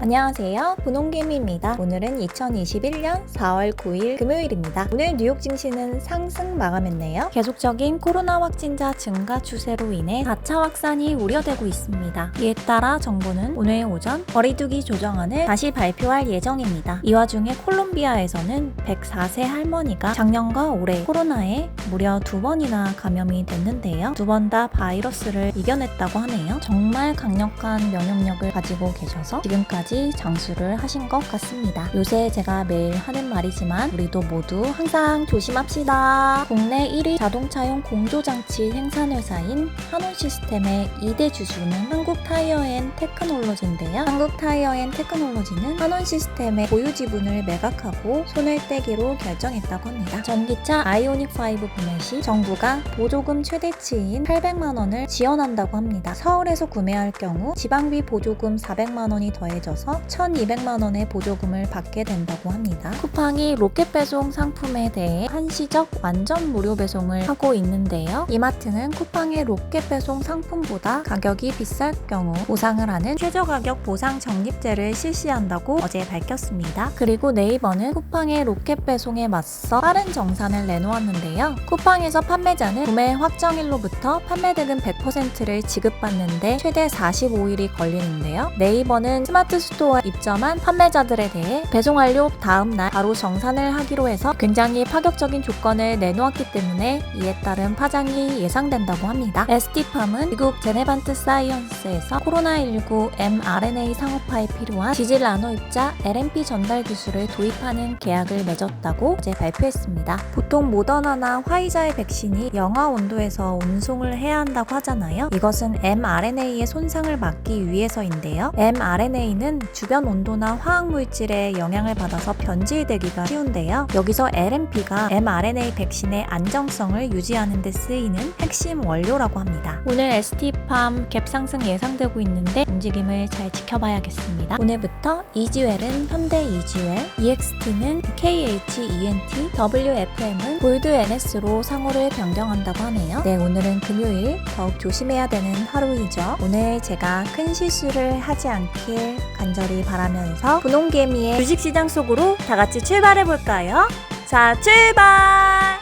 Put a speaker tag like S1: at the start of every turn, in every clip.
S1: 안녕하세요. 분홍개미입니다. 오늘은 2021년 4월 9일 금요일입니다. 오늘 뉴욕 증시는 상승 마감했네요. 계속적인 코로나 확진자 증가 추세로 인해 4차 확산이 우려되고 있습니다. 이에 따라 정부는 오늘 오전 거리두기 조정안을 다시 발표할 예정입니다. 이 와중에 콜롬비아에서는 104세 할머니가 작년과 올해 코로나에 무려 두 번이나 감염이 됐는데요. 두 번 다 바이러스를 이겨냈다고 하네요. 정말 강력한 면역력을 가지고 계셔서 지금까지 장수를 하신 것 같습니다. 요새 제가 매일 하는 말이지만 우리도 모두 항상 조심합시다. 국내 1위 자동차용 공조장치 생산회사인 한온 시스템의 2대 주주는 한국 타이어 앤 테크놀로지인데요. 한국 타이어 앤 테크놀로지는 한온 시스템의 보유 지분을 매각하고 손을 떼기로 결정했다고 합니다. 전기차 아이오닉 5 구매 시 정부가 보조금 최대치인 800만 원을 지원한다고 합니다. 서울에서 구매할 경우 지방비 보조금 400만 원이 더해져서 1,200만 원의 보조금을 받게 된다고 합니다. 쿠팡이 로켓 배송 상품에 대해 한시적 완전 무료 배송을 하고 있는데요. 이마트는 쿠팡의 로켓 배송 상품보다 가격이 비쌀 경우 보상을 하는 최저 가격 보상 적립제를 실시한다고 어제 밝혔습니다. 그리고 네이버는 쿠팡의 로켓 배송에 맞서 빠른 정산을 내놓았는데요. 쿠팡에서 판매자는 구매 확정일로부터 판매되는 100%를 지급받는데 최대 45일이 걸리는데요. 네이버는 스마트 스토어 입점한 판매자들에 대해 배송 완료 다음 날 바로 정산을 하기로 해서 굉장히 파격적인 조건을 내놓았기 때문에 이에 따른 파장이 예상된다고 합니다. ST팜은 미국 제네반트 사이언스에서 코로나19 mRNA 상업화에 필요한 지질 나노 입자 LNP 전달 기술을 도입하는 계약을 맺었다고 어제 발표했습니다. 보통 모더나나 화이자의 백신이 영하 온도에서 운송을 해야 한다고 하잖아요. 이것은 mRNA의 손상을 막기 위해서인데요. mRNA는 주변 온도나 화학 물질에 영향을 받아서 변질되기가 쉬운데요. 여기서 LNP가 mRNA 백신의 안정성을 유지하는 데 쓰이는 핵심 원료라고 합니다. 오늘 ST팜 갭 상승 예상되고 있는데 움직임을 잘 지켜봐야겠습니다. 오늘부터 이지웰은 현대 이지웰, EXT는 KHENT, WFM은 골드 NS로 상호를 변경한다고 하네요. 네, 오늘은 금요일 더욱 조심해야 되는 하루이죠. 오늘 제가 큰 실수를 하지 않길 간 절히 바라면서 분홍개미의 주식시장 속으로 다 같이 출발해 볼까요? 자, 출발!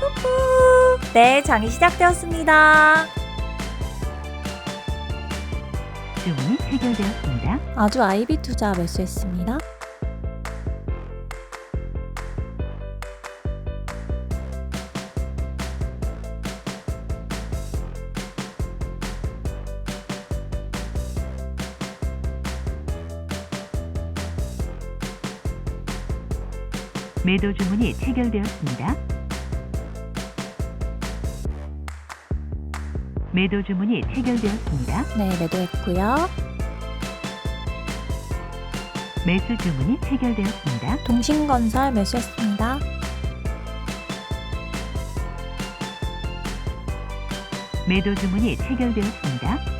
S1: 후후. 네, 장이 시작되었습니다.
S2: 주문이 해결되었습니다.
S1: 아주 아이비 투자 매수했습니다.
S2: 매도 주문이 체결되었습니다. 매도 주문이 체결되었습니다.
S1: 네, 매도했고요.
S2: 매수 주문이 체결되었습니다.
S1: 동신건설 매수했습니다.
S2: 매도 주문이 체결되었습니다.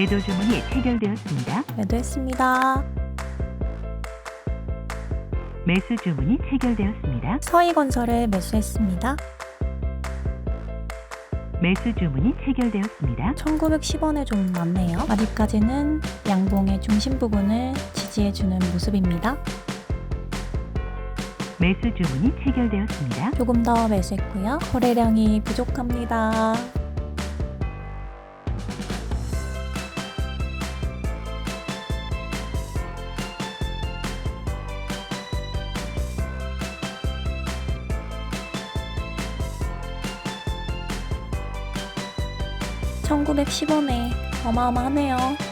S2: 매도 주문이 체결되었습니다.
S1: 매도했습니다.
S2: 매수 주문이 체결되었습니다.
S1: 서희건설을 매수했습니다.
S2: 매수 주문이 체결되었습니다.
S1: 1910원에 좀 많네요. 아직까지는 양봉의 중심 부분을 지지해주는 모습입니다.
S2: 매수 주문이 체결되었습니다.
S1: 조금 더 매수했고요. 거래량이 부족합니다. (1910원에) 어마어마하네요.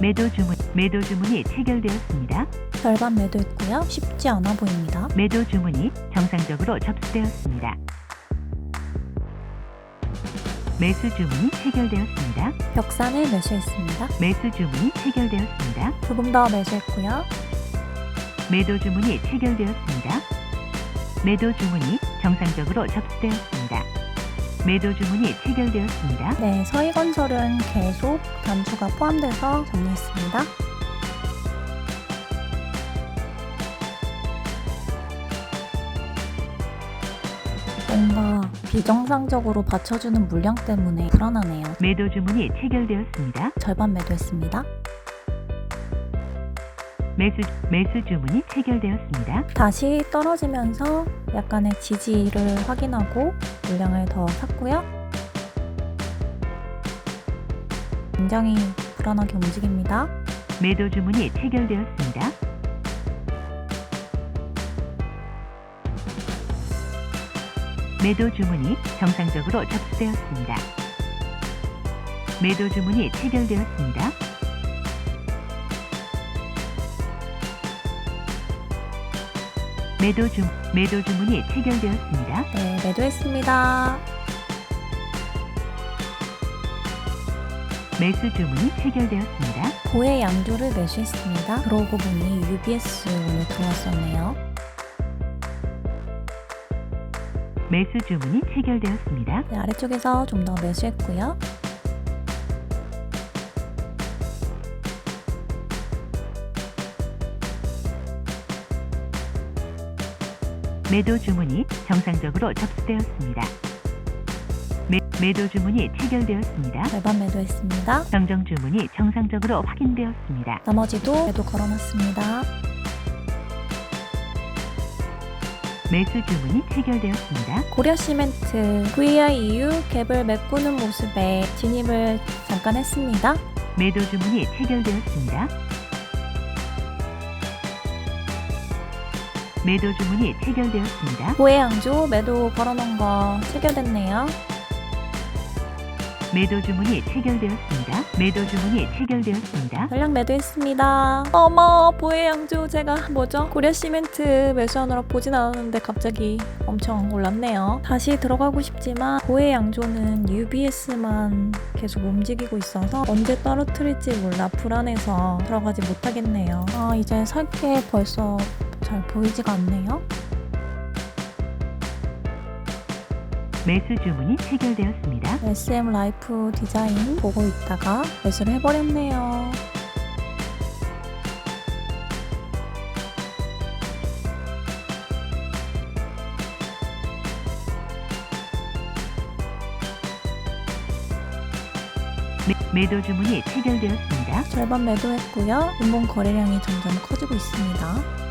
S2: 매도 주문 매도 주문이 체결되었습니다.
S1: 절반 매도했고요. 쉽지 않아 보입니다.
S2: 매도 주문이 정상적으로 접수되었습니다. 매수 주문이 체결되었습니다.
S1: 벽산을 매수했습니다.
S2: 매수 주문이 체결되었습니다.
S1: 조금 더 매수했고요.
S2: 매도 주문이 체결되었습니다. 매도 주문이 정상적으로 접수되었습니다. 매도 주문이 체결되었습니다.
S1: 네, 서희건설은 계속 단추가 포함돼서 정리했습니다. 뭔가 비정상적으로 받쳐주는 물량 때문에 불안하네요.
S2: 매도 주문이 체결되었습니다.
S1: 절반 매도했습니다.
S2: 매수 매수 주문이 체결되었습니다.
S1: 다시 떨어지면서 약간의 지지를 확인하고 물량을 더 샀고요. 굉장히 불안하게 움직입니다.
S2: 매도 주문이 체결되었습니다. 매도 주문이 정상적으로 접수되었습니다. 매도 주문이 체결되었습니다. 매도 주 매도 주문이 체결되었습니다.
S1: 네, 매도했습니다.
S2: 매수 주문이 체결되었습니다.
S1: 고의 양조를 매수했습니다. 그러고 보니 UBS 오늘 들어왔었네요.
S2: 매수 주문이 체결되었습니다.
S1: 네, 아래쪽에서 좀 더 매수했고요.
S2: 매도 주문이 정상적으로 접수되었습니다. 매, 매도 주문이 체결되었습니다.
S1: 절반 매도했습니다.
S2: 정정 주문이 정상적으로 확인되었습니다.
S1: 나머지도 매도 걸어놨습니다.
S2: 매수 주문이 체결되었습니다.
S1: 고려 시멘트 VIU 갭을 메꾸는 모습에 진입을 잠깐 했습니다.
S2: 매도 주문이 체결되었습니다. 매도 주문이 체결되었습니다.
S1: 고의 양조 매도 걸어놓은 거 체결됐네요.
S2: 매도 주문이 체결되었습니다. 매도 주문이 체결되었습니다.
S1: 전량 매도했습니다. 어머, 보혜 양조 제가 뭐죠? 고려 시멘트 매수하느라 보진 않았는데 갑자기 엄청 올랐네요. 다시 들어가고 싶지만 보혜 양조는 UBS만 계속 움직이고 있어서 언제 떨어뜨릴지 몰라 불안해서 들어가지 못하겠네요. 아, 이제 살 게 벌써 잘 보이지가 않네요.
S2: 매수 주문이 체결되었습니다.
S1: SM 라이프 디자인 보고 있다가 매수를 해버렸네요.
S2: 매, 매도 주문이 체결되었습니다.
S1: 절반 매도했고요. 인봉 거래량이 점점 커지고 있습니다.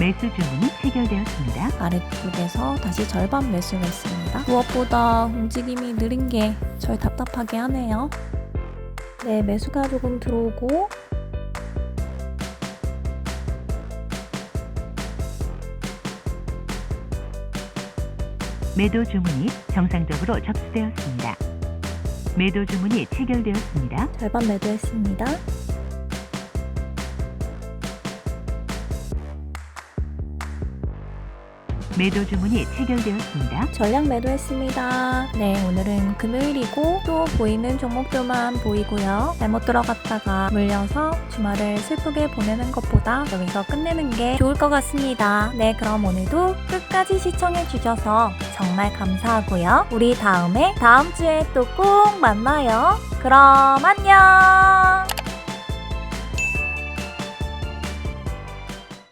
S2: 매수 주문이 체결되었습니다.
S1: 아래쪽에서 다시 절반 매수를 했습니다. 무엇보다 움직임이 느린 게 절 답답하게 하네요. 네, 매수가 조금 들어오고
S2: 매도 주문이 정상적으로 접수되었습니다. 매도 주문이 체결되었습니다.
S1: 절반 매도했습니다.
S2: 매도 주문이 체결되었습니다.
S1: 전량 매도했습니다. 네, 오늘은 금요일이고 또 보이는 종목들만 보이고요. 잘못 들어갔다가 물려서 주말을 슬프게 보내는 것보다 여기서 끝내는 게 좋을 것 같습니다. 네, 그럼 오늘도 끝까지 시청해 주셔서 정말 감사하고요. 우리 다음에 다음 주에 또 꼭 만나요. 그럼 안녕!